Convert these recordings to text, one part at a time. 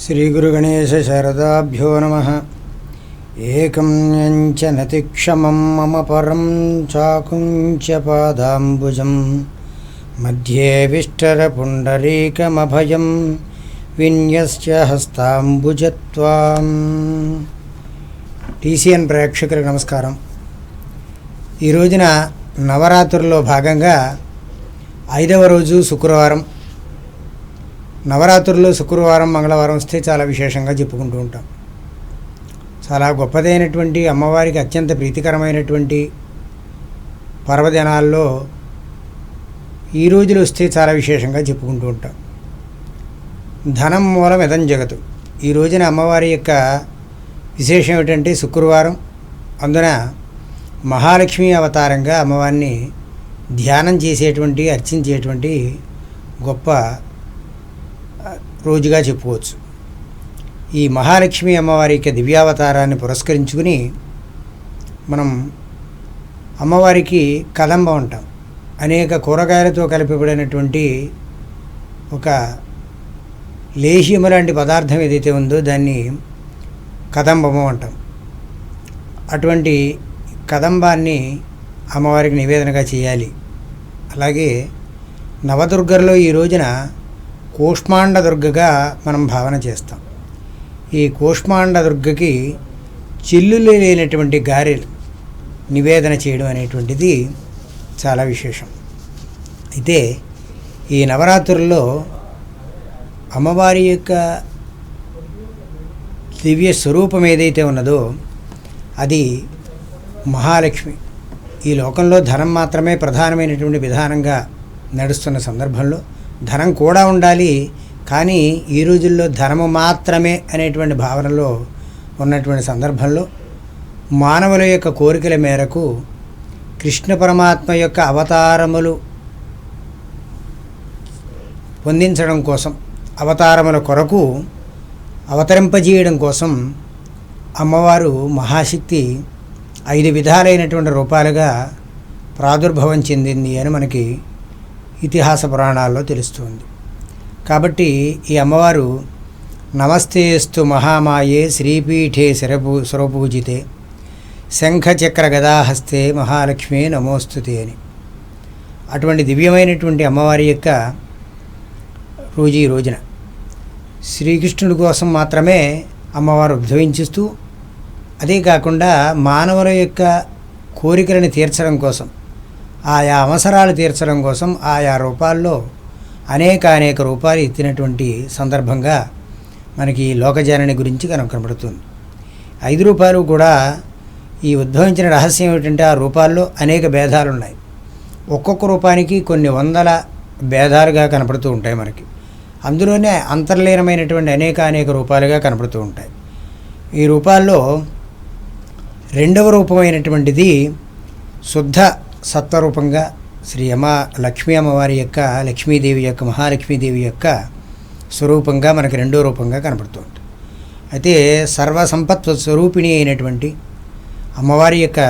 శ్రీగురుగణేశశారదాభ్యో నమ. ఏకం యంచ నతిక్షమం మమ పరం చాకుంచ పాదాంబుజం. మధ్యే విష్టరపుండరీకమభయం విన్యస్య హస్తాంబుజత్వాం. టీసీఎన్ ప్రేక్షకులకు నమస్కారం. ఈ రోజున నవరాత్రుల్లో భాగంగా ఐదవ రోజు శుక్రవారం. నవరాత్రుల్లో శుక్రవారం మంగళవారం వస్తే చాలా విశేషంగా చెప్పుకుంటూ ఉంటాం. చాలా గొప్పదైనటువంటి అమ్మవారికి అత్యంత ప్రీతికరమైనటువంటి పర్వదినాల్లో ఈ రోజులు వస్తే చాలా విశేషంగా చెప్పుకుంటూ ఉంటాం. ధనం మూలం ఎదం జగతు. ఈ రోజున అమ్మవారి యొక్క విశేషం ఏమిటంటే శుక్రవారం అందున మహాలక్ష్మి అవతారంగా అమ్మవారిని ధ్యానం చేసేటువంటి అర్చించేటువంటి గొప్ప రోజుగా చెప్పుకోవచ్చు. ఈ మహాలక్ష్మి అమ్మవారి యొక్క దివ్యావతారాన్ని పురస్కరించుకుని మనం అమ్మవారికి కదంబ ఉంటాం అనేక కూరగాయలతో కలిపబడినటువంటి ఒక లేహ్యము లాంటి పదార్థం ఏదైతే ఉందో దాన్ని కదంబము అంటాం. అటువంటి కదంబాన్ని అమ్మవారికి నివేదనగా చేయాలి. అలాగే నవదుర్గర్లో ఈ రోజున కూష్మాండ దుర్గగా మనం భావన చేస్తాం. ఈ కూష్మాండ దుర్గకి చిల్లులు లేనటువంటి గారెలు నివేదన చేయడం అనేటువంటిది చాలా విశేషం. అయితే ఈ నవరాత్రుల్లో అమ్మవారి యొక్క దివ్య స్వరూపం ఏదైతే ఉన్నదో అది మహాలక్ష్మి. ఈ లోకంలో ధనం మాత్రమే ప్రధానమైనటువంటి విధానంగా నడుస్తున్న సందర్భంలో ధనం కూడా ఉండాలి కానీ ఈ రోజుల్లో ధనము మాత్రమే అనేటువంటి భావనలో ఉన్నటువంటి సందర్భంలో మానవుల యొక్క కోరికల మేరకు కృష్ణ పరమాత్మ యొక్క అవతారములు పొందించడం కోసం అవతారముల కొరకు అవతరింపజేయడం కోసం అమ్మవారు మహాశక్తి ఐదు విధాలైనటువంటి రూపాలుగా ప్రాదుర్భవం చెందింది అని మనకి ఇతిహాస పురాణాల్లో తెలుస్తుంది. కాబట్టి ఈ అమ్మవారు నమస్తేస్తు మహామాయే శ్రీపీఠే శిరపూ సురపూజితే శంఖచక్ర గదాహస్తే మహాలక్ష్మి నమోస్తుతే అని. అటువంటి దివ్యమైనటువంటి అమ్మవారి యొక్క రోజు ఈ రోజున శ్రీకృష్ణుడి కోసం మాత్రమే అమ్మవారు ఉద్భవించిస్తూ అదే కాకుండా మానవుల యొక్క కోరికలను తీర్చడం కోసం ఆయా అవసరాలు తీర్చడం కోసం ఆయా రూపాల్లో అనేక అనేక రూపాలు ఎత్తినటువంటి సందర్భంగా మనకి లోకజనని గురించి కనుక కనబడుతుంది. ఐదు రూపాయలు కూడా ఈ ఉద్భవించిన రహస్యం ఏమిటంటే ఆ రూపాల్లో అనేక భేదాలు ఉన్నాయి ఒక్కొక్క రూపానికి కొన్ని వందల భేదాలుగా కనపడుతూ ఉంటాయి మనకి. అందులోనే అంతర్లీనమైనటువంటి అనేక అనేక రూపాలుగా కనపడుతూ ఉంటాయి. ఈ రూపాల్లో రెండవ రూపమైనటువంటిది శుద్ధ సత్వరూపంగా శ్రీ అమ్మ లక్ష్మీ అమ్మవారి యొక్క లక్ష్మీదేవి యొక్క మహాలక్ష్మీదేవి యొక్క స్వరూపంగా మనకి రెండో రూపంగా కనబడుతుంది అయితే సర్వసంపత్ స్వరూపిణి అయినటువంటి అమ్మవారి యొక్క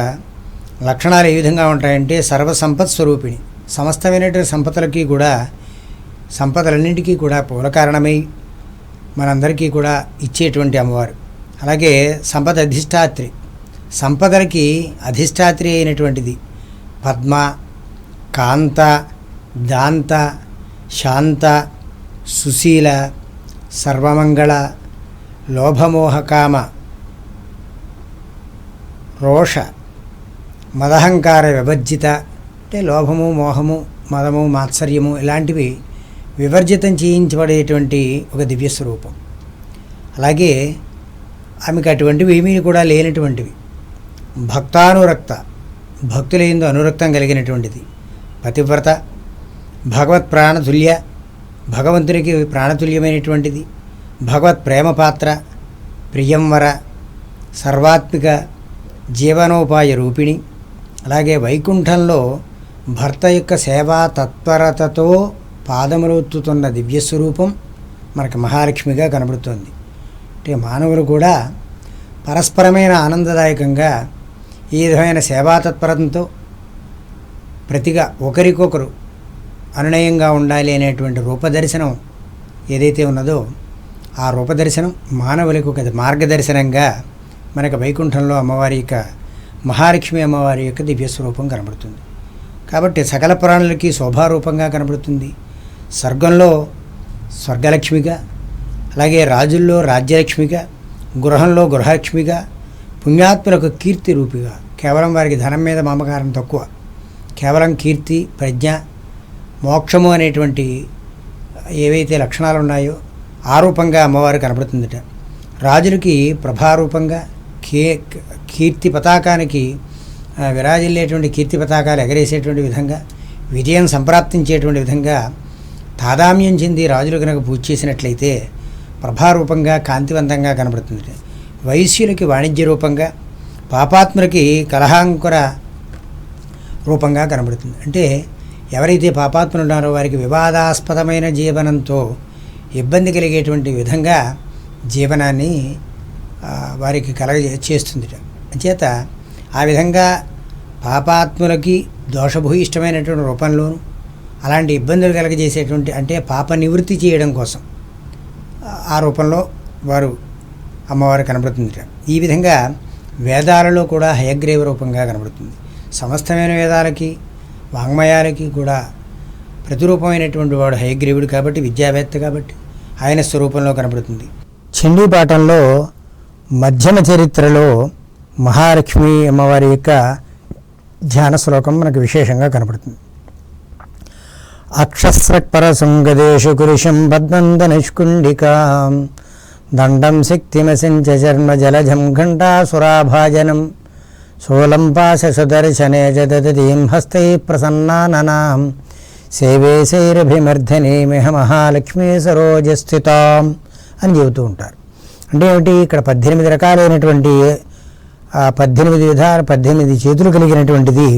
లక్షణాలు ఏ విధంగా ఉంటాయంటే సర్వసంపత్ స్వరూపిణి. సమస్తమైనటువంటి సంపదలకి కూడా సంపదలన్నింటికీ కూడా పూల కారణమై మనందరికీ కూడా ఇచ్చేటువంటి అమ్మవారు. అలాగే సంపద అధిష్టాత్రి సంపదలకి అధిష్టాత్రి అయినటువంటిది. పద్మ కాంత దాంత శాంత సుశీల సర్వమంగళ లోభమోహకామ రోష మదహంకార విభజ్జిత అంటే లోభము మోహము మదము మాత్సర్యము ఇలాంటివి వివర్జితం చేయించబడేటువంటి ఒక దివ్య స్వరూపం. అలాగే ఆమెకు అటువంటివి ఏమీ కూడా లేనటువంటివి. భక్తానురక్త భక్తులందు అనురక్తం కలిగినటువంటిది. పతివ్రత భగవత్ ప్రాణతుల్య భగవంతునికి ప్రాణతుల్యమైనటువంటిది. భగవత్ ప్రేమ పాత్ర ప్రియంవర సర్వాత్మిక జీవనోపాయ రూపిణి. అలాగే వైకుంఠంలో భర్త యొక్క సేవా తత్పరతతో పాదములొత్తుతున్న దివ్యస్వరూపం మనకు మహాలక్ష్మిగా కనబడుతోంది. అంటే మానవులు కూడా పరస్పరమైన ఆనందదాయకంగా ఈ విధమైన సేవా తత్పరతతో ప్రతిగా ఒకరికొకరు అనునయంగా ఉండాలి అనేటువంటి రూపదర్శనం ఏదైతే ఉన్నదో ఆ రూపదర్శనం మానవులకు ఒక మార్గదర్శనంగా మనకు వైకుంఠంలో అమ్మవారి యొక్క మహాలక్ష్మి అమ్మవారి యొక్క దివ్య స్వరూపం కనబడుతుంది. కాబట్టి సకల పురాణులకి శోభారూపంగా కనబడుతుంది. స్వర్గంలో స్వర్గలక్ష్మిగా అలాగే రాజుల్లో రాజ్యలక్ష్మిగా గృహంలో గృహలక్ష్మిగా పుణ్యాత్ములకు కీర్తి రూపిగా కేవలం వారికి ధనం మీద మమకారం తక్కువ. కేవలం కీర్తి ప్రజ్ఞ మోక్షము అనేటువంటి ఏవైతే లక్షణాలు ఉన్నాయో ఆ రూపంగా అమ్మవారు కనబడుతుందట. రాజులకి ప్రభారూపంగా కీ కీర్తి పతాకానికి విరాజిల్లేటువంటి కీర్తి పతాకాలు ఎగరేసేటువంటి విధంగా విజయం సంప్రాప్తించేటువంటి విధంగా తాదామ్యం చెంది రాజులు కనుక పూజ చేసినట్లయితే ప్రభారూపంగా కాంతివంతంగా కనబడుతుంది వైశ్యులకి వాణిజ్య రూపంగా పాపాత్ములకి కలహాంకుర రూపంగా కనబడుతుంది. అంటే ఎవరైతే పాపాత్ములు ఉన్నారో వారికి వివాదాస్పదమైన జీవనంతో ఇబ్బంది కలిగేటువంటి విధంగా జీవనాన్ని వారికి కలగ చేస్తుంది అంచేత ఆ విధంగా పాపాత్ములకి దోషభూయిష్టమైనటువంటి రూపంలోను అలాంటి ఇబ్బందులు కలగజేసేటువంటి అంటే పాప నివృత్తి చేయడం కోసం ఆ రూపంలో వారు అమ్మవారు కనబడుతుంది ఈ విధంగా వేదాలలో కూడా హయగ్రీవ రూపంగా కనబడుతుంది. సమస్తమైన వేదాలకి వాంగ్మయాలకి కూడా ప్రతిరూపమైనటువంటి వాడు హయగ్రీవుడు కాబట్టి విద్యావేత్త కాబట్టి ఆయన స్వరూపంలో కనబడుతుంది. చండీపాఠంలో మధ్యమ చరిత్రలో మహాలక్ష్మి అమ్మవారి యొక్క ధ్యాన శ్లోకం మనకు విశేషంగా కనబడుతుంది. అక్షస్రక్పరశృంగదేశు కురుషం పద్మందనిష్కుండికాం దండం శక్తిమసించ చర్మ జలజం ఘంటాసురాభాజనం శూలం పాశసుదర్శనే జదతీం హస్తై ప్రసన్నాననాం సేవేశైరభిమర్ధనీమిహ మహాలక్ష్మీ సరోజస్థితాం అని చెబుతూ ఉంటారు అంటే ఏమిటి ఇక్కడ పద్దెనిమిది రకాలైనటువంటి పద్దెనిమిది విధాల పద్దెనిమిది చేతులు కలిగినటువంటిది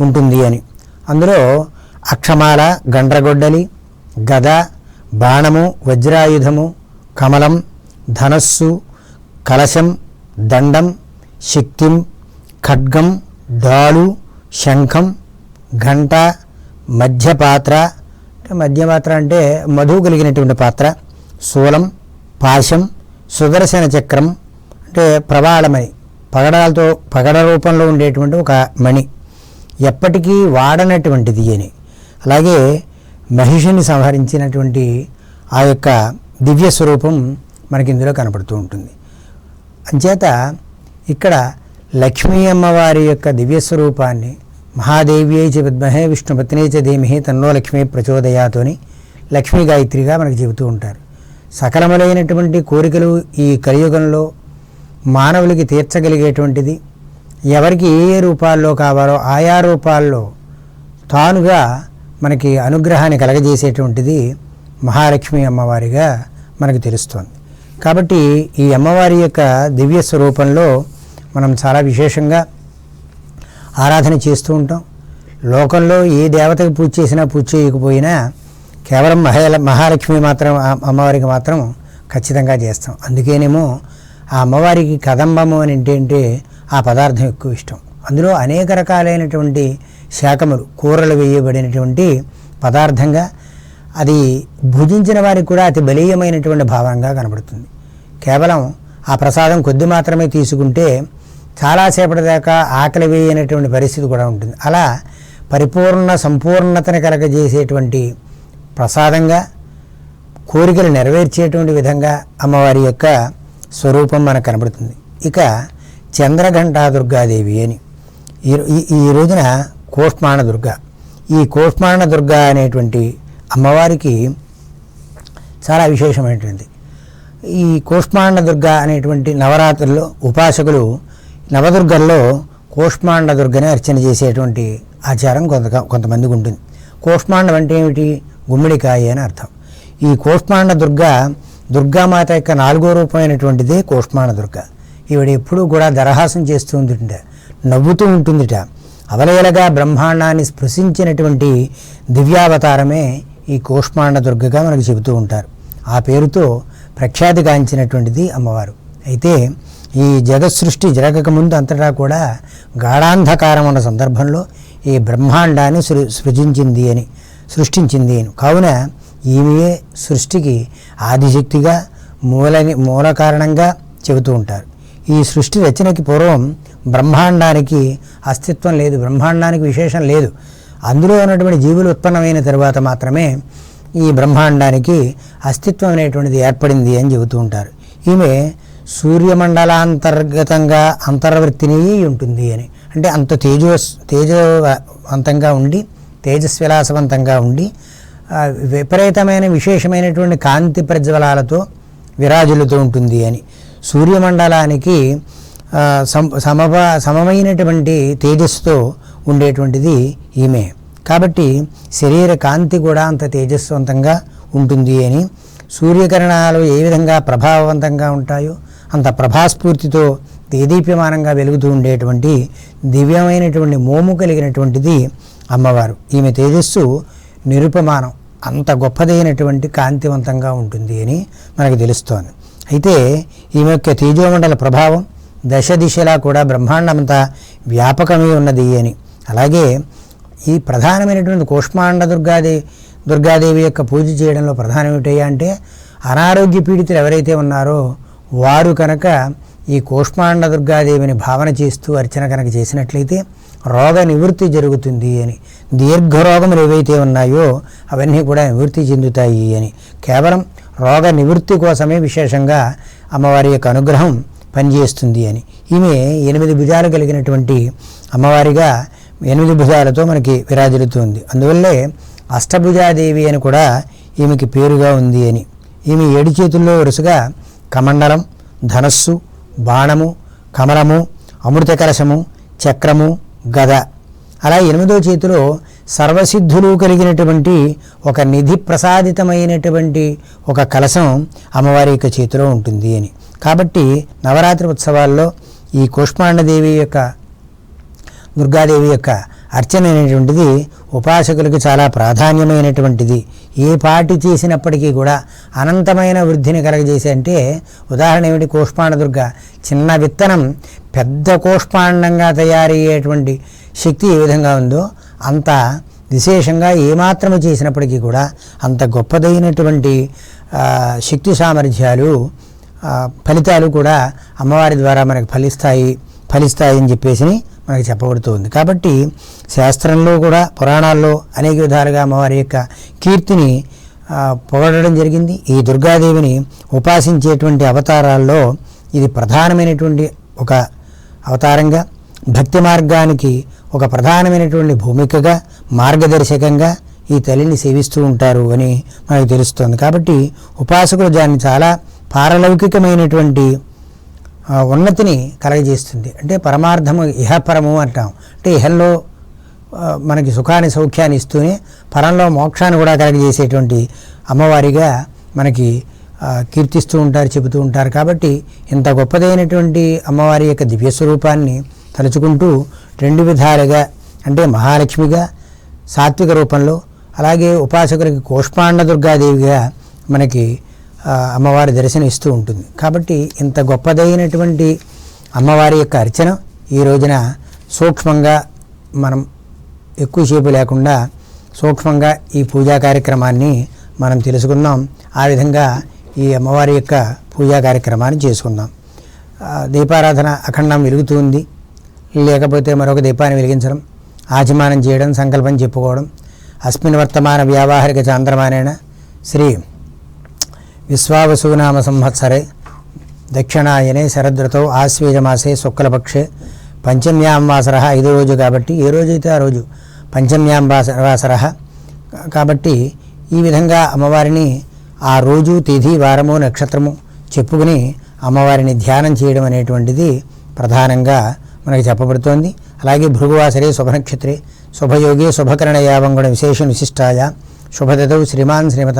ఉంటుంది అని అందులో అక్షమాల గండ్రగొడ్డలి గద బాణము వజ్రాయుధము కమలం ధనస్సు కలశం దండం శక్తిం ఖడ్గం డాలు శంఖం ఘంట మధ్యపాత్ర. మధ్యపాత్ర అంటే మధువు కలిగినటువంటి పాత్ర. శూలం పాశం సుదర్శన చక్రం. అంటే ప్రవాళమణి పగడాలతో పగడ రూపంలో ఉండేటువంటి ఒక మణి. ఎప్పటికీ వాడనటువంటిది అని. అలాగే మహిషిని సంహరించినటువంటి ఆ యొక్క దివ్య స్వరూపం మనకి ఇందులో కనపడుతూ ఉంటుంది. అంచేత ఇక్కడ లక్ష్మీ అమ్మవారి యొక్క దివ్యస్వరూపాన్ని మహాదేవి మహాదేవ్యై చ విద్మహే విష్ణుపత్నే చ ధీమహి తన్నో లక్ష్మీ ప్రచోదయాతోని లక్ష్మీ గాయత్రిగా మనకు చెబుతూ ఉంటారు. సకలములైనటువంటి కోరికలు ఈ కలియుగంలో మానవులకి తీర్చగలిగేటువంటిది. ఎవరికి ఏ ఏ రూపాల్లో కావాలో ఆయా రూపాల్లో తానుగా మనకి అనుగ్రహాన్ని కలగజేసేటువంటిది మహాలక్ష్మి అమ్మవారిగా మనకు తెలుస్తోంది. కాబట్టి ఈ అమ్మవారి యొక్క దివ్య స్వరూపంలో మనం చాలా విశేషంగా ఆరాధన చేస్తూ ఉంటాం. లోకంలో ఏ దేవతకు పూజ చేసినా పూజ చేయకపోయినా కేవలం మహాల మహాలక్ష్మి మాత్రం ఆ అమ్మవారికి మాత్రం ఖచ్చితంగా చేస్తాం. అందుకేనేమో ఆ అమ్మవారికి కదంబము అని ఏంటంటే ఆ పదార్థం ఎక్కువ ఇష్టం. అందులో అనేక రకాలైనటువంటి శాఖములు కూరలు వేయబడినటువంటి పదార్థంగా అది భుజించిన వారికి కూడా అతి బలీయమైనటువంటి భావంగా కనబడుతుంది. కేవలం ఆ ప్రసాదం కొద్ది మాత్రమే తీసుకుంటే చాలాసేపటి దాకా ఆకలి వేయనటువంటి పరిస్థితి కూడా ఉంటుంది. అలా పరిపూర్ణ సంపూర్ణతను కలగజేసేటువంటి ప్రసాదంగా కోరికలు నెరవేర్చేటువంటి విధంగా అమ్మవారి యొక్క స్వరూపం మనకు కనబడుతుంది. ఇక చంద్రఘంటా దుర్గాదేవి అని. ఈ ఈ- రోజున కోష్మాణ దుర్గ ఈ కోష్మాణ దుర్గ అనేటువంటి అమ్మవారికి చాలా విశేషమైనటువంటిది. ఈ కోష్మాండ దుర్గ అనేటువంటి నవరాత్రుల్లో ఉపాసకులు నవదుర్గల్లో కోష్మాండ దుర్గని అర్చన చేసేటువంటి ఆచారం కొంత కొంతమందికి ఉంటుంది. కోష్మాండం అంటే ఏమిటి? గుమ్మిడికాయ అని అర్థం. ఈ కోష్మాండ దుర్గ దుర్గామాత యొక్క నాలుగో రూపమైనటువంటిదే కోష్మాండ దుర్గ ఈవిడ ఎప్పుడూ కూడా దరహాసం చేస్తూ ఉంటుందిట నవ్వుతూ ఉంటుందిట. అవలేలగా బ్రహ్మాండాన్ని స్పృశించినటువంటి దివ్యావతారమే ఈ కోష్మాండ దుర్గగా మనకు చెబుతూ ఉంటారు. ఆ పేరుతో ప్రఖ్యాతిగాంచినటువంటిది అమ్మవారు. అయితే ఈ జగత్ సృష్టి జరగక ముందు అంతటా కూడా గాఢాంధకారం ఉన్న సందర్భంలో ఈ బ్రహ్మాండాన్ని సృ సృజించింది అని సృష్టించింది అని. కావున ఈమెయే సృష్టికి ఆదిశక్తిగా మూలని మూల కారణంగా చెబుతూ ఉంటారు. ఈ సృష్టి రచనకి పూర్వం బ్రహ్మాండానికి అస్తిత్వం లేదు బ్రహ్మాండానికి విశేషం లేదు. అందులో ఉన్నటువంటి జీవులు ఉత్పన్నమైన తర్వాత మాత్రమే ఈ బ్రహ్మాండానికి అస్తిత్వం అనేటువంటిది ఏర్పడింది అని చెబుతూ ఉంటారు. ఈమె సూర్యమండలాంతర్గతంగా అంతర్వృత్తిని ఉంటుంది అని. అంటే అంత తేజో తేజవంతంగా ఉండి తేజస్విలాసవంతంగా ఉండి విపరీతమైన విశేషమైనటువంటి కాంతి ప్రజ్వలాలతో విరాజులుతూ ఉంటుంది అని. సూర్యమండలానికి సమ సమమైనటువంటి తేజస్సుతో ఉండేటువంటిది ఈమె. కాబట్టి శరీర కాంతి కూడా అంత తేజస్వంతంగా ఉంటుంది అని. సూర్యకిరణాలు ఏ విధంగా ప్రభావవంతంగా ఉంటాయో అంత ప్రభాస్ఫూర్తితో దేదీప్యమానంగా వెలుగుతూ ఉండేటువంటి దివ్యమైనటువంటి మోము కలిగినటువంటిది అమ్మవారు. ఈమె తేజస్సు నిరుపమానం అంత గొప్పదైనటువంటి కాంతివంతంగా ఉంటుంది అని మనకు తెలుస్తోంది. అయితే ఈమె యొక్క తేజోమండల ప్రభావం దశ దిశలా కూడా బ్రహ్మాండమంతా వ్యాపకమై ఉన్నది అని. అలాగే ఈ ప్రధానమైనటువంటి కూష్మాండ దుర్గాదేవి దుర్గాదేవి యొక్క పూజ చేయడంలో ప్రధానం ఏమిటయ్యా అంటే అనారోగ్య పీడితులు ఎవరైతే ఉన్నారో వారు కనుక ఈ కూష్మాండ దుర్గాదేవిని భావన చేస్తూ అర్చన కనుక చేసినట్లయితే రోగ నివృత్తి జరుగుతుంది అని దీర్ఘరోగములు ఏవైతే ఉన్నాయో అవన్నీ కూడా నివృత్తి చెందుతాయి అని. కేవలం రోగ నివృత్తి కోసమే విశేషంగా అమ్మవారి యొక్క అనుగ్రహం పనిచేస్తుంది అని. ఈమె ఎనిమిది భుజాలు కలిగినటువంటి అమ్మవారిగా ఎనిమిది భుజాలతో మనకి విరాజిల్లుతుంది. అందువల్లే అష్టభుజాదేవి అని కూడా ఈమెకి పేరుగా ఉంది అని. ఈమె ఏడు చేతుల్లో వరుసగా కమండలం ధనస్సు బాణము కమలము అమృత కలశము చక్రము గద. అలా ఎనిమిదో చేతిలో సర్వసిద్ధులు కలిగినటువంటి ఒక నిధి ప్రసాదితమైనటువంటి ఒక కలశం అమ్మవారి యొక్క చేతిలో ఉంటుంది అని. కాబట్టి నవరాత్రి ఉత్సవాల్లో ఈ కూష్మాండదేవి యొక్క దుర్గాదేవి యొక్క అర్చన అనేటువంటిది ఉపాసకులకు చాలా ప్రాధాన్యమైనటువంటిది. ఏ పాటి చేసినప్పటికీ కూడా అనంతమైన వృద్ధిని కలగజేసే అంటే ఉదాహరణ ఏమిటి? కోష్పాండదుర్గ. చిన్న విత్తనం పెద్ద కోష్పాండంగా తయారయ్యేటువంటి శక్తి ఏ విధంగా ఉందో అంత విశేషంగా ఏమాత్రము చేసినప్పటికీ కూడా అంత గొప్పదైనటువంటి శక్తి సామర్థ్యాలు ఫలితాలు కూడా అమ్మవారి ద్వారా మనకు ఫలిస్తాయి ఫలిస్తాయి అని చెప్పేసి మనకు చెప్పబడుతుంది. కాబట్టి శాస్త్రంలో కూడా పురాణాల్లో అనేక విధాలుగా అమ్మవారి యొక్క కీర్తిని పొగడడం జరిగింది. ఈ దుర్గాదేవిని ఉపాసించేటువంటి అవతారాల్లో ఇది ప్రధానమైనటువంటి ఒక అవతారంగా భక్తి మార్గానికి ఒక ప్రధానమైనటువంటి భూమికగా మార్గదర్శకంగా ఈ తల్లిని సేవిస్తూ ఉంటారు అని మనకు తెలుస్తుంది. కాబట్టి ఉపాసకులు దాన్ని చాలా పారలౌకికమైనటువంటి ఉన్నతిని కలగజేస్తుంది. అంటే పరమార్థము ఇహపరము అంటాం. అంటే ఇహంలో మనకి సుఖాన్ని సౌఖ్యాన్ని ఇస్తూనే పరంలో మోక్షాన్ని కూడా కలగజేసేటువంటి అమ్మవారిగా మనకి కీర్తిస్తూ ఉంటారు చెబుతూ ఉంటారు. కాబట్టి ఇంత గొప్పదైనటువంటి అమ్మవారి యొక్క దివ్య స్వరూపాన్ని తలుచుకుంటూ రెండు విధాలుగా అంటే మహాలక్ష్మిగా సాత్విక రూపంలో అలాగే ఉపాసకులకి కోష్పాండ దుర్గాదేవిగా మనకి అమ్మవారి దర్శనం ఇస్తూ ఉంటుంది. కాబట్టి ఇంత గొప్పదైనటువంటి అమ్మవారి యొక్క అర్చన ఈ రోజున సూక్ష్మంగా మనం ఎక్కువసేపు లేకుండా సూక్ష్మంగా ఈ పూజా కార్యక్రమాన్ని మనం తెలుసుకుందాం. ఆ విధంగా ఈ అమ్మవారి యొక్క పూజా కార్యక్రమాన్ని చేసుకుందాం. దీపారాధన అఖండం వెలుగుతుంది లేకపోతే మరొక దీపాన్ని వెలిగించడం ఆచమానం చేయడం సంకల్పం చెప్పుకోవడం అస్మిన్ వర్తమాన వ్యావహారిక చాంద్రమానేన శ్రీ విశ్వావసునామ సంవత్సరే దక్షిణాయనే శరదృతౌ ఆశ్వేజమాసే శుక్లపక్షే. పంచమ్యాం వాసర ఐదో రోజు కాబట్టి ఏ రోజైతే ఆ రోజు పంచమ్యాంవాస వాసర కాబట్టి ఈ విధంగా అమ్మవారిని ఆ రోజు తిథి వారము నక్షత్రము చెప్పుకుని అమ్మవారిని ధ్యానం చేయడం అనేటువంటిది ప్రధానంగా మనకి చెప్పబడుతోంది. అలాగే భృగువాసరే శుభనక్షత్రే. శుభయోగే శుభకరణ యావంగుణ విశేష విశిష్టాయ. శుభదతవు శ్రీమాన్ శ్రీమత.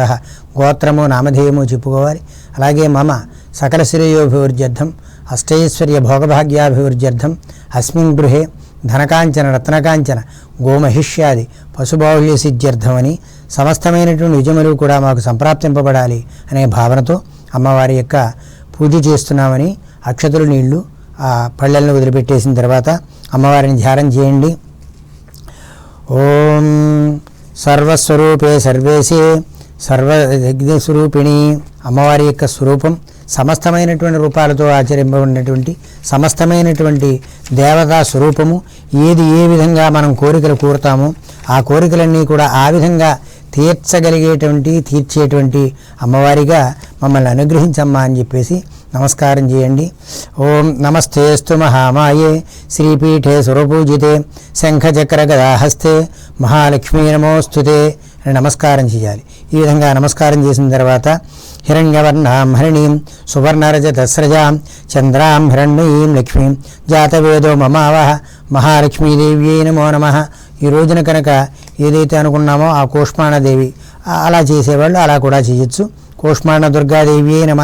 గోత్రము నామధేయము చెప్పుకోవాలి. అలాగే మమ సకల శ్రేయోభివృద్ధ్యర్థం అష్టైశ్వర్య భోగభాగ్యాభివృద్ధ్యర్థం అస్మిన్ గృహే ధనకాంచన రత్నకాంచన గోమహిష్యాది పశుబాహుళ్య సిద్ధ్యర్థమని సమస్తమైనటువంటి నిజములు కూడా మాకు సంప్రాప్తింపబడాలి అనే భావనతో అమ్మవారి యొక్క పూజ చేస్తున్నామని అక్షతులు నీళ్ళు ఆ పళ్ళెలను వదిలిపెట్టేసిన తర్వాత అమ్మవారిని ధ్యానం చేయండి. ఓం సర్వస్వరూపే సర్వేసి సర్వ అమ్మవారి యొక్క స్వరూపం. సమస్తమైనటువంటి రూపాలతో ఆచరింపబడినటువంటి సమస్తమైనటువంటి దేవతా స్వరూపము. ఏది ఏ విధంగా మనం కోరికలు కోరుతామో ఆ కోరికలన్నీ కూడా ఆ విధంగా తీర్చగలిగేటువంటి తీర్చేటువంటి అమ్మవారిగా మమ్మల్ని అనుగ్రహించమ్మా అని చెప్పేసి నమస్కారం చేయండి. ఓం నమస్తేస్తు మహామాయే. శ్రీపీఠే సురపూజితే శంఖచక్ర గదాహస్తే. మహాలక్ష్మీ నమోస్తుతే అని నమస్కారం చేయాలి. ఈ విధంగా నమస్కారం చేసిన తర్వాత హిరణ్యవర్ణాం హరిణీం సువర్ణరజతస్రజాం చంద్రాం హిరణ్యీం లక్ష్మీం జాతవేదో మమావహ మహాలక్ష్మీదేవ్యై నమో నమ. ఈ రోజున కనుక ఏదైతే అనుకున్నామో ఆ కూష్మాణదేవి అలా చేసేవాళ్ళు అలా కూడా చేయొచ్చు. కూష్మాణ దుర్గాదేవి నమ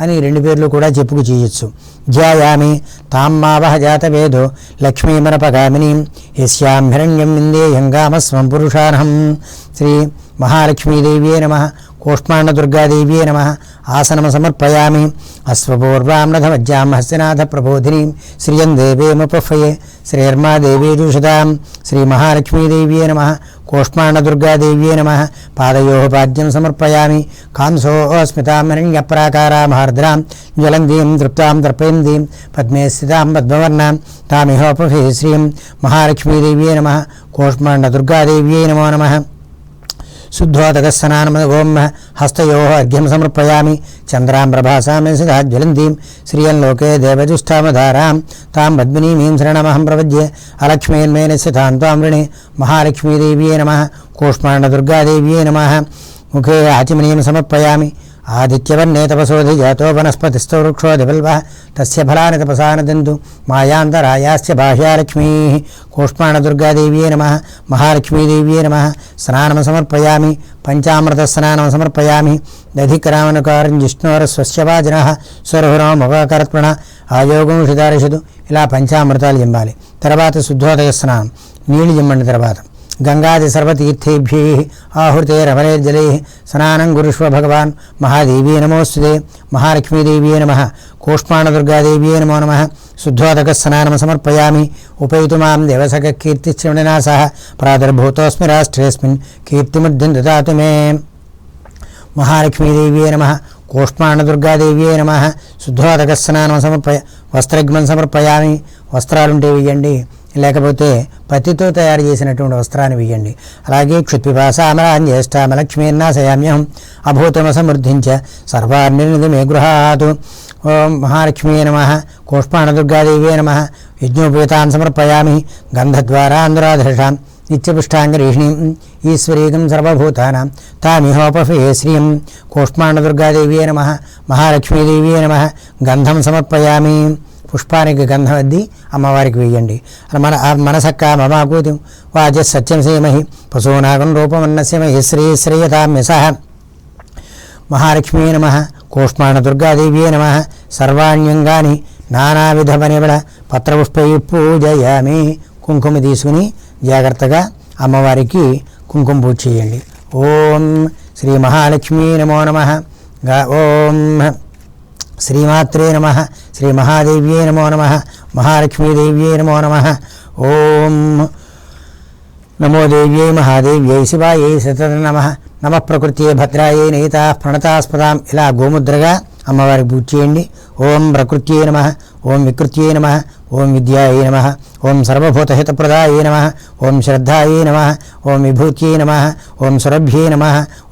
అని రెండు పేర్లు కూడా చెప్పుకు చేయొచ్చు. ధ్యాయామి తామ్మావహ జాతవేదో లక్ష్మీమరపగామినీం యస్యాం హిరణ్యం విందే గామస్వం పురుషార్హం శ్రీ మహాలక్ష్మీదేవ్యే నమ. కూష్మాండ దుర్గాదేవ్యే నమ. ఆసనం సమర్పయామి. అశ్వపూర్వాం రథమజ్జాం హస్తినాథ ప్రబోధినీం శ్రియం దేవేముపఫయే శ్రీర్మాదేవీ దూషదాం శ్రీమహాలక్ష్మీదేవ్యే నమ. కూష్మాండ దుర్గాదేవ్యే నమ. పాదయో పాద్యం సమర్పయామి. కాంసో స్మితాం హిరణ్యప్రాకారాం జ్వలందీం తృప్తాం తర్పయందీం పద్మే స్థితాం పద్మవర్ణాం. తామిహోపఫే శ్రీం. మహాలక్ష్మీదేవ్యే నమ. కూష్మాండ దుర్గాదేవ్యే నమో నమ. శుద్ధోదకస్నానం ఓం హస్తయో అర్ఘ్యం సమర్పయామి చంద్రాం ప్రభాసామి సదా జ్వలంతీం శ్రియం లోకే దేవజుష్టామధారాం తాం పద్మినీమీం శరణమహం ప్రపద్యే అలక్ష్మీన్మేనస్య తాం త్వాం వృణే మహాలక్ష్మీదేవ్యే నమ కూష్మాండదుర్గాదేవ్యే నమ ముఖే ఆచమనీయం సమర్పయామి ఆదిత్యవర్ణే తపసోధి జాతో వనస్పతిస్థో వృక్షోధిబల్వ తస్య ఫలాని తపసానదంతు మాయాంతరాయాస్య బాహ్యాలక్ష్మీ కూష్మాణదుర్గాదేవ్యే నమ మహాలక్ష్మీదేవ్యే నమ స్నానం సమర్పయామి పంచామృత స్నానం సమర్పయామి దధిక్రామనుకారం జిష్ణోరస్వస్య వాజన స్వరహురామకరత్మణ ఆయోగం షిదారిషదు ఇలా పంచామృతాలు జింబాలి తర్వాత శుద్ధోదయ స్నానం నీళ్ళు జిమ్మండి తర్వాత గంగాదిసర్వతీర్థేభ్యై సర్వతీర్థేభ్యై రమణేర్జలై స్నానం గురుష్వ భగవాన్ మహాదేవీ నమోస్తుతే మహాలక్ష్మీదేవ్యే నమ కూష్మాణదుర్గాదేవ్యే నమో నమ శుద్ధోదక స్నానం సమర్పయామి ఉపైతు దేవసక కీర్తిశ్రవణినా సహ ప్రాదుర్భూతోస్మి రాష్ట్రేస్మిన్ కీర్తిముద్ధిం దాతు మే మహాలక్ష్మీదేవ్యే నమ కూష్మాండదుర్గాదేవ్యే నమ శుద్ధోదక స్నానం సమర్పయ వస్త్రగ్మం సమర్పయామి వస్త్రాలుంటే వేయండి లేకపోతే పత్తితో తయారు చేసినటువంటి వస్త్రాన్ని వేయండి. అలాగే క్షుత్పిపాస అమరాన్ క్షుత్పిపాసామరాన్ జ్యేష్ఠామలక్ష్మీర్నాశయామ్యహం అభూతమ సమృద్ధించ సర్వాన్ని మే గృహాతు. ఓం మహాలక్ష్మీ నమ. కూష్మాణదుర్గాదేవే నమ. యజ్ఞోపేతాన్ సమర్పయామి. గంధద్వారా గంధద్వారాంధ్రాధృషాం నిత్యపుష్టాంగరీషిణీం ఈశ్వరీకం సర్వభూతానాం. తామిహోపఫే శ్రీయం కూష్మాణదుర్గాదేవే నమ. మహాలక్ష్మీదేవే నమ. గంధం సమర్పయామి. పుష్పానికి గంధం అద్ది అమ్మవారికి వేయండి మన మనసక్క మమాకూతి వాచ సత్యం సేమహి పశూనాగం రూపమన్నస్యమహి శ్రీ శ్రేయతామ్య మహాలక్ష్మీ నమ. దుర్గాదేవీ నమ. సర్వాణ్యంగాని నానావిధమనిబడ పత్రపుష్పై పూజయామి. కుంకుమ తీసుకుని జాగ్రత్తగా అమ్మవారికి కుంకుమ పూజ చేయండి. ఓం శ్రీ మహాలక్ష్మీ నమో నమ. ఓం. శ్రీమాత్రే నమ శ్రీ మహాదేవ్యే నమో నమ మహాలక్ష్మీదేవ్యే నమో నమ. ఓం నమో దేవ్యై మహాదేవ్యై శివాయై సతత నమ. నమ ప్రకృతి భద్రాయే నయితా ప్రణతాస్పదాం. ఇలా గోముద్రగా అమ్మవారికి పూజ చేయండి. ఓం ప్రకృత్యే నమ ఓం వికృత్యే నమ ఓం విద్యాయే నమ ఓం సర్వభూతహితప్రదాయే నమ ఓం శ్రద్ధాయే నమ ఓం విభూత్యై నమ ఓం సురభ్యే నమ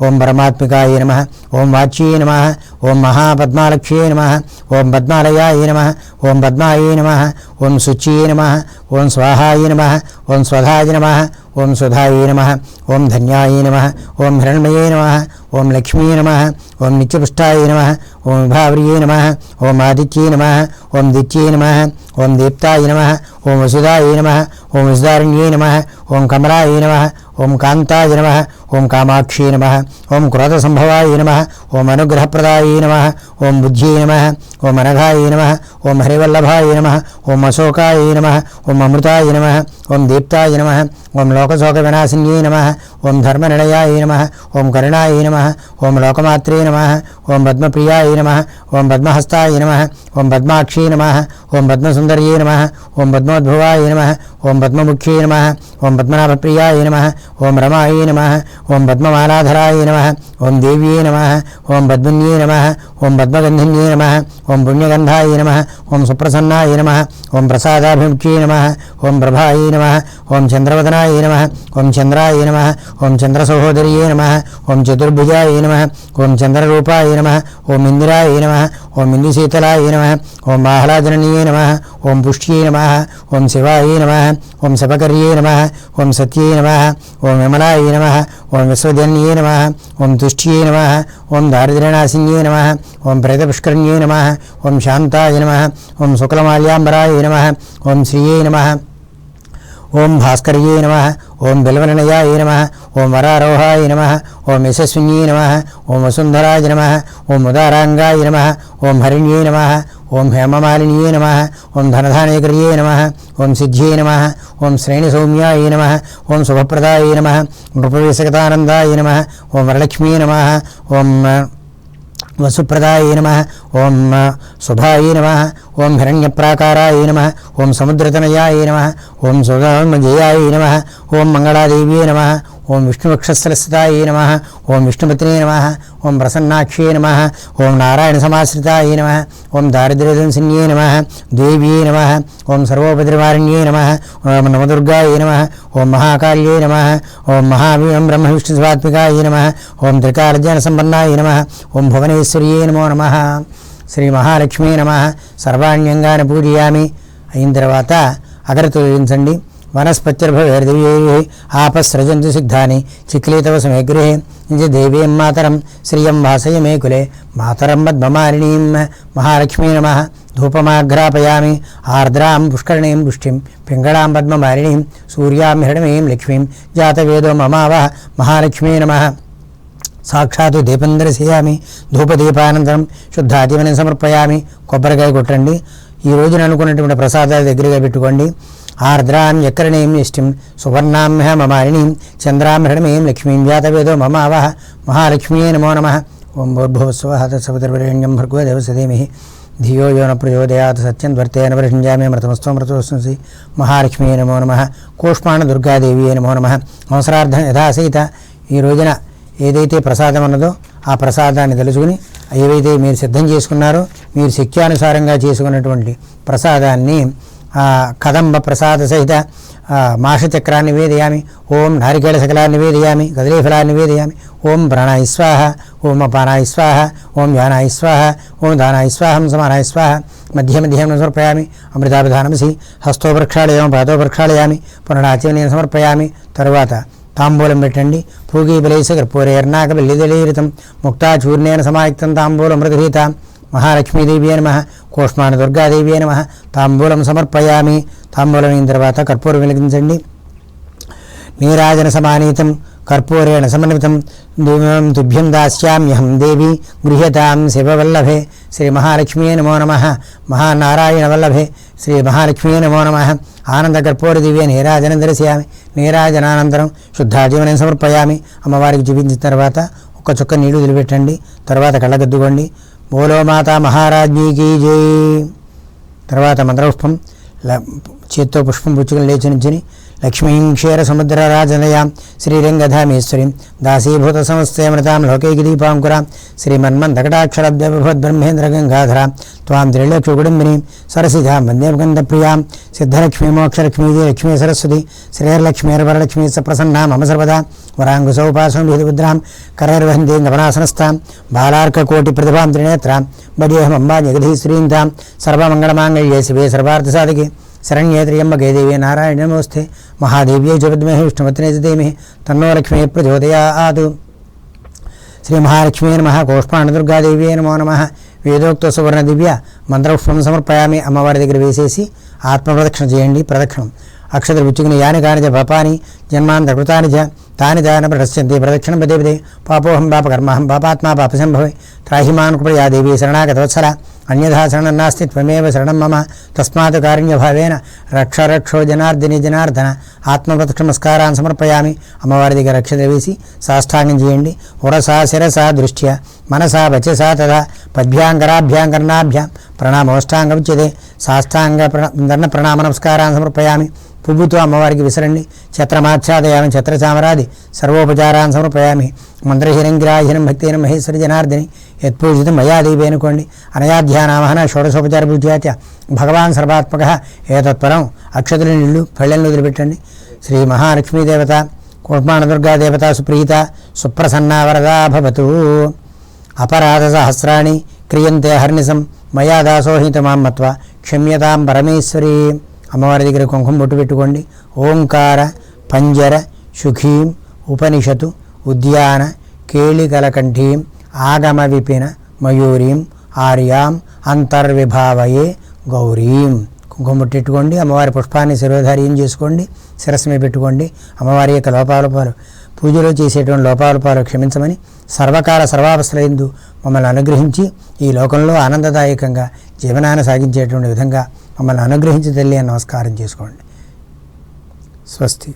ఓం పరమాత్మికాయ నమ ఓం వాచ్యే నమ ఓం మహాపద్మాలక్ష్యే నమ ఓం పద్మాలయాయ నమ ఓం పద్మాయే నమ ఓం శుచ్యే నమ ఓం స్వాహాయ నమ ఓం స్వధాయ నమ ఓం సుధాయే నమ ఓం ధన్యాయ నమ ఓం హిరణ్మయే నమ ఓం లక్ష్మీ నమ ఓం నిత్యపుష్టాయ నమ ఓం విభావ్రియే నమ ఓం ఆదిత్యే నమ ఓం దిత్యే నమ ఓం దీప్తాయ నమ ఓం వసుదాయ నమ ఓం వసుదారణ్యే నమ ఓం కమలాయ నమ ఓం కాంతాయ నమ ఓం కామాక్షి నమ ఓం క్రోధసంభవాయ నమ ఓం అనుగ్రహప్రదాయ నమ ఓం బుద్ధ్యై నమ ఓం అనఘాయ నమ ఓం హరివల్లభాయ నమ ఓం అశోకాయ నమ ఓం అమృతాయ నమ ఓం దీప్తాయ నమ ఓం లోకశోక వినాశిన్యై నమ ఓం ధర్మనిలయాయ నమ ఓం కరుణాయ నమ ఓం లోకమాత్రే నమ ఓం పద్మప్రియాయ నమ ఓం పద్మహస్తాయ నమ ఓం పద్మాక్షీ నమ ఓం పద్మసుందర్యే నమ ఓం పద్మోద్భవాయ నమ ఓం పద్మముఖ్యే నమ ఓం పద్మనాభప్రియాయ నమ ఓం రమాయ నమ ఓం పద్మమాలాధరాయ నమ ఓం దేవ్యే నమ ఓం పద్మన్యే నమ ఓం పద్మగంధిన్యే నమ ఓం పుణ్యగంధాయ నమ ఓం సుప్రసన్నాయ నమ ఓం ప్రసాదాభిముఖ్యే నమ ఓం ప్రభాయ నమ ఓం చంద్రవదనాయ నమ ఓం చంద్రాయ నమ ఓం చంద్రసహోదర్యే నమ ఓం చతుర్భుజాయ నమ ఓం చంద్రరూపాయ నమ ఓం ఇందిరాయ నమ ఓం ఇందుశీతలాయ నమ ఓం ఆహ్లాదనీయ నమ ఓం పుష్ట్యై నమ ఓం శివాయ నమ ఓం శపకర్యే నమ ఓం సత్యే నమ ఓం విమలాయ నమ ఓం విశ్వజన్యే నమ ఓం తుష్ట్యే నమ ఓం దారిద్ర్యనాశిన్యే నమ ఓం ప్రేతపుష్కరణ్యే నమ ఓం శాంతాయ నమ ఓం శుక్లమాల్యాంబరాయ నమ ఓం శ్రీయే నమ ఓం భాస్కర్యే నమ ఓం బిల్వనయాయ నమ ఓం వరారోహాయ నమ ఓం యశస్విన్యే నమ ఓం వసుంధరాయ నమ ఓం ఉదారాంగాయ నమ ఓం హరిణ్యే నమ ఓం హేమమాలిన్యే నమ ఓం ధనధానేకర్యే నమ ఓం సిద్ధ్యే నమ ఓం శ్రేణిసౌమ్యాయ నమ ఓం శుభప్రదాయ నమ నృపవేశకతానందాయ నమ ఓం వరలక్ష్మీ నమ ఓం వసుప్రదాయ నమ. ఓం శుభాయ నమ. ఓం హిరణ్యప్రాకారాయ నమ. ఓం సముద్రతనయాయ నమ. ఓం సుగమజయాయ నమ. ఓం మంగళాదేవ్యే నమ. ఓం విష్ణువక్షస్థలస్థితాయ నమ ఓం విష్ణుపత్నే నమ ఓం ప్రసన్నాక్షే నమ ఓం నారాయణ సమాశ్రితాయ నమ ఓం దారిద్ర్యదంసిన్యే నమ దేవ్యే నమ ఓం సర్వోపద్రివారిణ్యే నమ ఓం నవదుర్గాయ నమ ఓం మహాకాళ్యే నమ ఓం మహావీరం బ్రహ్మ విష్ణు స్వాత్మికాయ నమ ఓం త్రికాలజ్ఞాన సంపన్నాయ నమ ఓం భువనేశ్వర్యే నమో నమ శ్రీ మహాలక్ష్మీ నమ సర్వాణ్యంగాన పూజయామి అయిన తర్వాత అగరతు వేయించండి వనస్పత్యుర్భవేర్దివ్యై ఆపస్రజంతు సిద్ధాని చిక్లీతవ సమగ్రహే నిజ దేవీం మాతరం శ్రియం వాసయ మే కులే మాతరం పద్మమాలినీం మహాలక్ష్మీ నమ ధూపమాఘ్రాపయామి ఆర్ద్రాం పుష్కరణీం పుష్టిం పింగళాం పద్మమాలినీం సూర్యాం హిరణమీం లక్ష్మీం జాతవేదో మమావహ మహాలక్ష్మీ నమ సాక్షాత్ దీపం దర్శయామి ధూపదీపానంతరం శుద్ధాదీపనం సమర్పయామి కొబ్బరికాయ కొట్టండి ఈ రోజున అనుకున్నటువంటి ప్రసాదాలు దగ్గరగా పెట్టుకోండి ఆర్ద్రాం యకరణీం యష్టిం సువర్ణామ్య మమారిణీం చంద్రాం లక్ష్మీం జాతవేదో మమావహ మహాలక్ష్మీ నమో నమ ఓం భూర్భువస్వ హతసవతిర్వరేణ్యం ధియో యోన ప్రయోదయాత్ ప్రచోదయాత్ సత్యం వర్తేన వృషింజామే మృతమస్త్వమృతోస్సి మహాలక్ష్మీ నమో నమ కూష్మాణ దుర్గాదేవి నమో నమ అవసరార్థం యథాసీత ఈ రోజున ఏదైతే ప్రసాదం అన్నదో ఆ ప్రసాదాన్ని తెలుసుకుని ఏవైతే మీరు సిద్ధం చేసుకున్నారో మీరు శక్త్యానుసారంగా చేసుకున్నటువంటి ప్రసాదాన్ని కదంబ ప్రసాద సహిత మాషచక్రాన్ని నివేదయామి ఓం నారికేళ శకలాన్ని నివేదయామి కదలీఫలాన్ని నివేదయామి ఓం ప్రాణాయ స్వాహ ఓం అపానాయ స్వాహ ఓం ధ్యానాయ స్వాహ ఓం దానాయ స్వాహం సమానాయ స్వాహ మధ్య మధ్యం సమర్పయామి అమృతాభిధానమసి హస్తో ప్రక్షాళయామి పాదో ప్రక్షాళయామి పునరాచమనీయం సమర్పయామి తరువాత తాంబూలం పెట్టండి పూగీ బలేస కర్పూరేర్నాక బల్లిదలీరితం ముక్తాచూర్ణేన సమాయుక్తం తాంబూలం మృగహీత మహాలక్ష్మీదేవి నమ. కోష్మాన దుర్గాదేవి నమ. తాంబూలం సమర్పయామి. తాంబూలం అయిన తర్వాత కర్పూరం వెలిగించండి. నీరాజన సమానీతం. కర్పూరేణ సమన్వితం. దివ్యం తుభ్యం దాస్యామ్యహం దేవి గృహ్యతాం శివవల్లభే. శ్రీ మహాలక్ష్మీ నమో నమ. మహానారాయణ వల్లభే. శ్రీ మహాలక్ష్మీ నమో నమ. ఆనంద కర్పూర దివ్య నీరాజనం దర్శయామి. నీరాజనానంతరం శుద్ధాజీవనం సమర్పయామి. అమ్మవారికి చూపించిన తర్వాత ఒక్క చుక్క నీళ్ళు వదిలిపెట్టండి. తర్వాత కళ్ళగద్దుకోండి బోలో మాతా మహారాజ్ఞీకి జై. తర్వాత మంత్రపుష్పం ల- చేత్తో పుష్పం పుచ్చుకుని లేచి నుంచుని లక్ష్మీం క్షీరసముద్రరాజనయాం శ్రీరంగధామేశ్వరీం దాసీభూత సంస్థేమృతాం లోకైకి దీపాంకురాం శ్రీమన్మంతకటాక్షరబ్రహ్మేంద్ర త్వాం త్రిలక్షుకుడుంబినీం సరసిధాం వందేమకంద ప్రియాం సిద్ధలక్ష్మీ మోక్షలక్ష్మీదే లక్ష్మీ సరస్వతి శ్రీర్లక్ష్మీర్వరలక్ష్మీ సప్రసన్నా మమ సర్వదా వరాంగుసౌపాసం విధిభద్రాం కరైర్వహంతీం గమనాసనస్థాం బాలార్కకోటి ప్రతిభాం త్రినేత్రాం బడియహమంబా జగధీశ్వరీం తాం సర్వమంగళమాంగళ్యే శివే సర్వార్థసాధికే శరణ్యే త్ర్యంబకే దేవే నారాయణ నమోస్తే మహాదేవ్యై జగద్మహే విద్మహే విష్ణుమతినే చ ధీమహి తన్నో లక్ష్మీ ప్రచోదయాత్ శ్రీ మహాలక్ష్మీ నమ కోష్పాణదుర్గాదేవ్యే నమో నమ వేదోక్త సువర్ణ దివ్య మంత్రపుష్పం సమర్పయామి అమ్మవారి దగ్గర వేసేసి ఆత్మ ప్రదక్షిణ చేయండి ప్రదక్షిణం అక్షతలు పుచ్చుకుని యాని కాని పాపాని జన్మాంత కృతాని చ తాని దాన ప్రశ్యంతి ప్రదక్షిణం పదే పదే పాపోహం పాపకర్మహం పాపాత్మా పాపసంభవే త్రాహిమాన్ కృపయా దేవి శరణాగతవత్సర అన్యథా శరణం నాస్తి త్వమేవ శరణం మమ తస్మాత్ కారుణ్యభావేన రక్ష రక్షో జనార్దిని జనార్దన ఆత్మప్రదక్ష నమస్కారాన్ని సమర్పయామి అమ్మవారి దగ్గర రక్షత వేసి సాష్టాంగం చేయండి. ఉరసా శిరసా దృష్ట్యా మనసా వచసా తదా పద్భ్యాంగరాభ్యాంకరణాభ్యాం ప్రణామోష్టాంగం చేదే సాష్టాంగ ప్ర- దండ ప్రణామ నమస్కారాన్ని సమర్పయామి పువ్వుతో అమ్మవారికి విసరండి. ఛత్రమాచ్ఛాదయామి ఛత్రచామరాది సర్వోపచారాన్ని సమర్పయామి. మంత్రహీనం గిరాహీనం భక్తిహీనం మహేశ్వరి జనార్దిని యత్పూజితం మయాదేవి అనుకోండి అనయాధ్యానామహన షోడశోపచార పూజాచ భగవాన్ సర్వాత్మక ఏతత్పరం. అక్షతుల నిళ్ళు పళ్ళెలను వదిలిపెట్టండి. శ్రీ మహాలక్ష్మీదేవత కుర్మాణదుర్గాదేవత సుప్రీత సుప్రసన్నా వరదా భవతు. అపరాధ సహస్రాణి క్రియంతే హర్నిసం మయా దాసోహితమాం మత్వ క్షమ్యతాం పరమేశ్వరీ. అమ్మవారి దగ్గర కుంకుమ బొట్టు పెట్టుకోండి. ఓంకార పంజర సుఖీం ఉపనిషతు ఉద్యాన కేళికలకంఠీం ఆగమ విపిన మయూరీం ఆర్యాం అంతర్విభావయే గౌరీం. కుంకుమ బొట్టు పెట్టుకోండి. అమ్మవారి పుష్పాన్ని శిరోధార్యం చేసుకోండి. శిరస్సు మీద పెట్టుకోండి. అమ్మవారి యొక్క లోపాలోపాలు పూజలో చేసేటువంటి లోపాలోపాలు క్షమించమని సర్వకాల సర్వావస్థలందు మమ్మల్ని అనుగ్రహించి ఈ లోకంలో ఆనందదాయకంగా జీవనాన్ని సాగించేటువంటి విధంగా మమ్మల్ని అనుగ్రహించి తల్లి నమస్కారం చేసుకోండి. స్వస్తి.